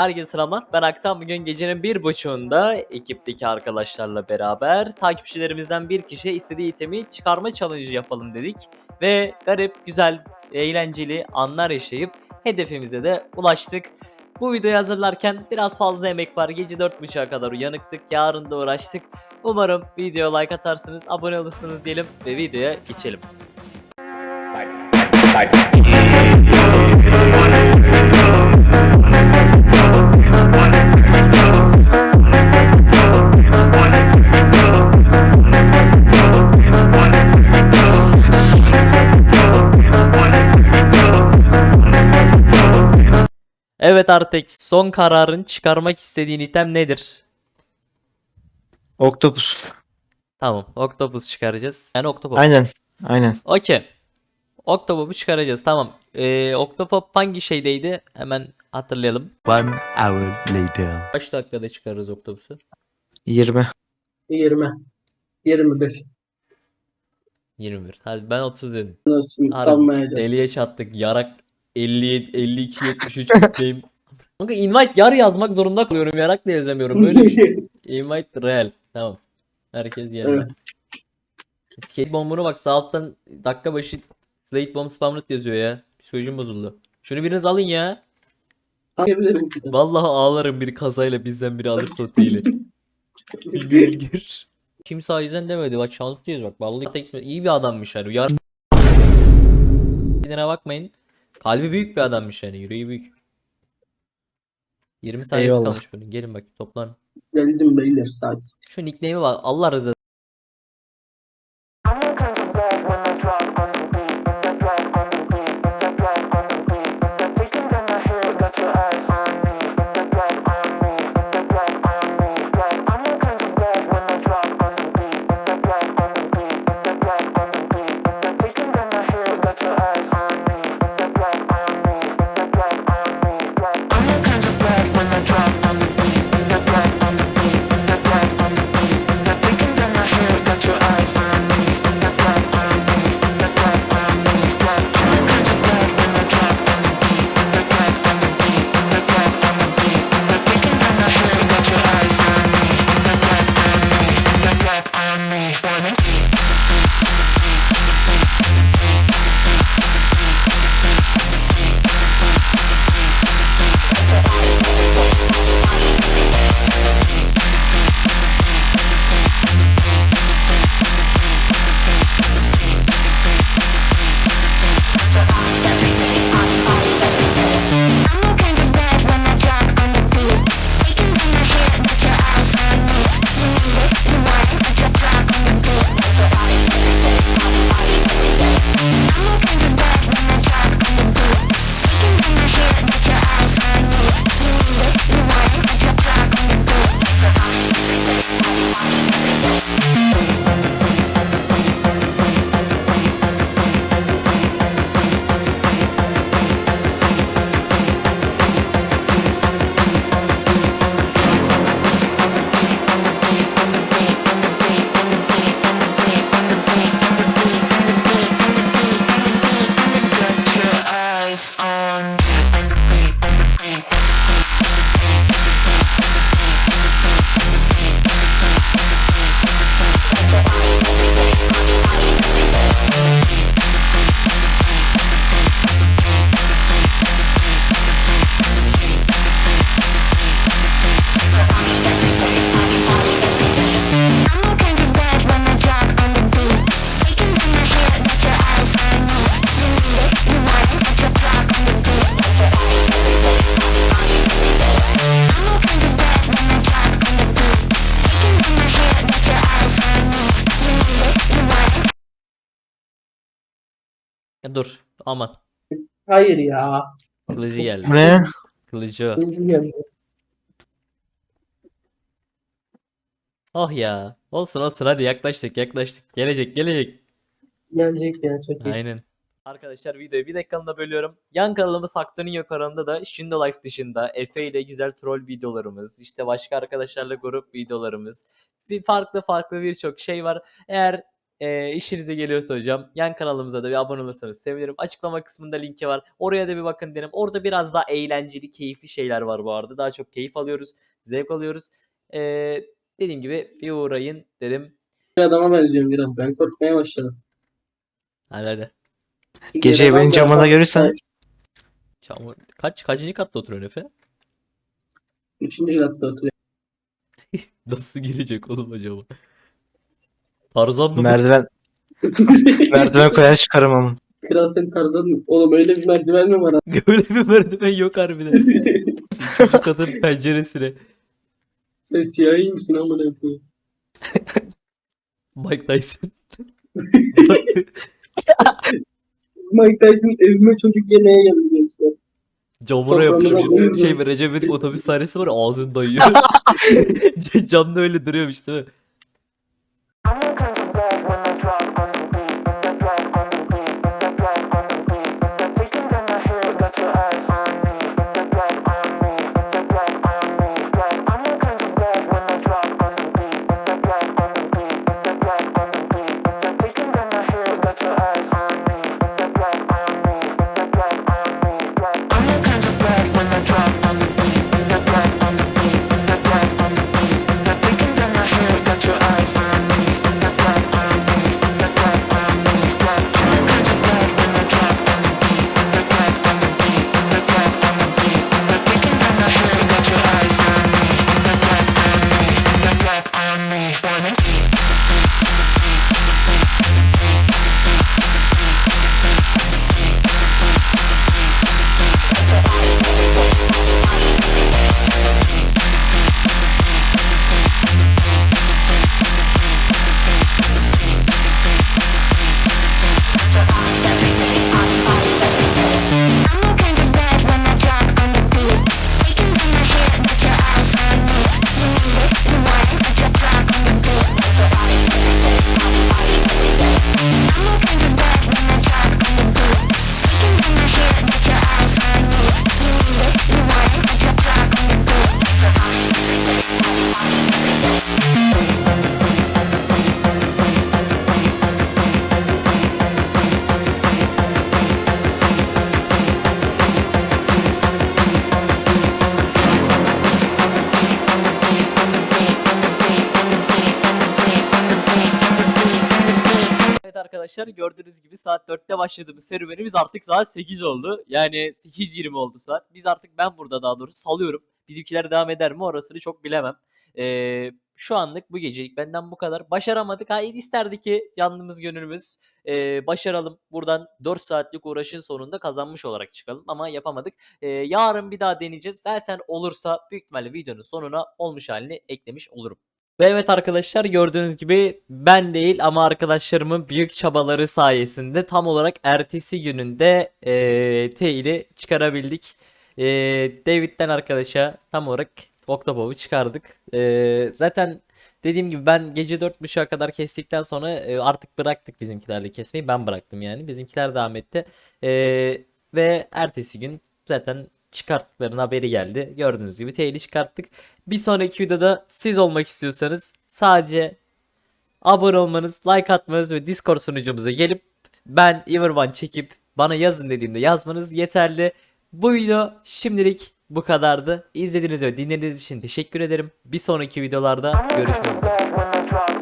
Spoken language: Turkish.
Herkese selamlar. Ben Aktan. Bugün gecenin bir buçuğunda ekipteki arkadaşlarla beraber takipçilerimizden bir kişi istediği itemi çıkarma challenge yapalım dedik. Ve garip, güzel, eğlenceli anlar yaşayıp hedefimize de ulaştık. Bu videoyu hazırlarken biraz fazla emek var. Gece 4.30'a kadar uyanıktık. Yarın da uğraştık. Umarım videoya like atarsınız, abone olursunuz diyelim ve videoya geçelim. Evet artık son kararın çıkarmak istediğin item nedir? Oktopus. Tamam, Octopus çıkaracağız. Yani Octopus. Aynen. Aynen. Okey. Octopus'u çıkaracağız. Tamam. Ee, Octopus hangi şeydeydi? Hemen hatırlayalım. One hour later. Kaç dakikada çıkarırız Octopus'u? 20. 20. 21. 21. Hadi ben 30 dedim. Olsun Harbi deliye çattık. Yarak 57 52 73 kitleyim. Kanka invite yar yazmak zorunda kalıyorum. Yarak da yazamıyorum. Böyle bir şey. Invite real. Tamam. Herkes yerine. Evet. Skate bombunu bak sağ alttan dakika başı Slate bomb spamlet yazıyor ya. Psikolojim bozuldu. Şunu biriniz alın ya. Vallahi ağlarım bir kazayla bizden biri alırsa o değil. Gür gür. Kimse yüzden demedi. Bak şanslıyız bak. Vallahi tek iyi bir adammış yani. Yar Kendine bakmayın. Kalbi büyük bir adammış yani. Yüreği büyük. 20 saniyesi Eyvallah. kalmış bunun. Gelin bak toplan. Geldim beyler sakin. Şu nickname'e bak. Allah rızası. Dur. Aman. Hayır ya. Kılıcı geldi. Ne? Kılıcı. Hızlı geldi. Oh ya. Olsun olsun hadi yaklaştık yaklaştık. Gelecek gelecek. Gelecek ya çok iyi. Aynen. Arkadaşlar videoyu bir dakikalığına bölüyorum. Yan kanalımız Haktan'ın kanalında da Shindo Life dışında Efe ile güzel troll videolarımız, işte başka arkadaşlarla grup videolarımız, bir farklı farklı birçok şey var. Eğer e, işinize geliyorsa hocam yan kanalımıza da bir abone olursanız sevinirim. Açıklama kısmında linki var. Oraya da bir bakın derim. Orada biraz daha eğlenceli, keyifli şeyler var bu arada. Daha çok keyif alıyoruz, zevk alıyoruz. E, dediğim gibi bir uğrayın dedim. Bir adama benziyorum biraz. Ben korkmaya başladım. Hadi hadi. Gece beni camada görürsen Çamur. Kaç, kaçıncı katta oturuyorsun Efe? Üçüncü katta oturuyor. Nasıl girecek oğlum acaba? Tarzan mı? merdiven merdiven koyar çıkarım ama. Kral sen tarzan Oğlum öyle bir merdiven mi var? Öyle bir merdiven yok harbiden. Çocuk kadın penceresine. sen siyahi misin amına koyayım? Mike Tyson. Mike Tyson evime çocuk yemeğe geldi gençler. Camına yapışmış. Şey Recep İvedik otobüs sahnesi var ya, ağzını dayıyor. Camda öyle duruyormuş değil mi? Arkadaşlar gördüğünüz gibi saat 4'te başladığımız serüvenimiz artık saat 8 oldu. Yani 8.20 oldu saat. Biz artık ben burada daha doğrusu salıyorum. Bizimkiler devam eder mi orasını çok bilemem. Ee, şu anlık bu gecelik benden bu kadar. Başaramadık. Hayır isterdi ki canımız gönlümüz ee, başaralım. Buradan 4 saatlik uğraşın sonunda kazanmış olarak çıkalım. Ama yapamadık. Ee, yarın bir daha deneyeceğiz. Zaten olursa büyük ihtimalle videonun sonuna olmuş halini eklemiş olurum. Ve evet arkadaşlar gördüğünüz gibi ben değil ama arkadaşlarımın büyük çabaları sayesinde tam olarak ertesi gününde eee Tail'i çıkarabildik. Eee David'den arkadaşa tam olarak Octopop'u çıkardık. Eee, zaten dediğim gibi ben gece 4.30'a kadar kestikten sonra e, artık bıraktık bizimkilerle kesmeyi. Ben bıraktım yani. Bizimkiler devam etti. Eee, ve ertesi gün zaten çıkarttıklarının haberi geldi. Gördüğünüz gibi Tail'i çıkarttık. Bir sonraki videoda siz olmak istiyorsanız sadece abone olmanız, like atmanız ve Discord sunucumuza gelip ben Everone çekip bana yazın dediğimde yazmanız yeterli. Bu video şimdilik bu kadardı. İzlediğiniz ve dinlediğiniz için teşekkür ederim. Bir sonraki videolarda görüşmek üzere.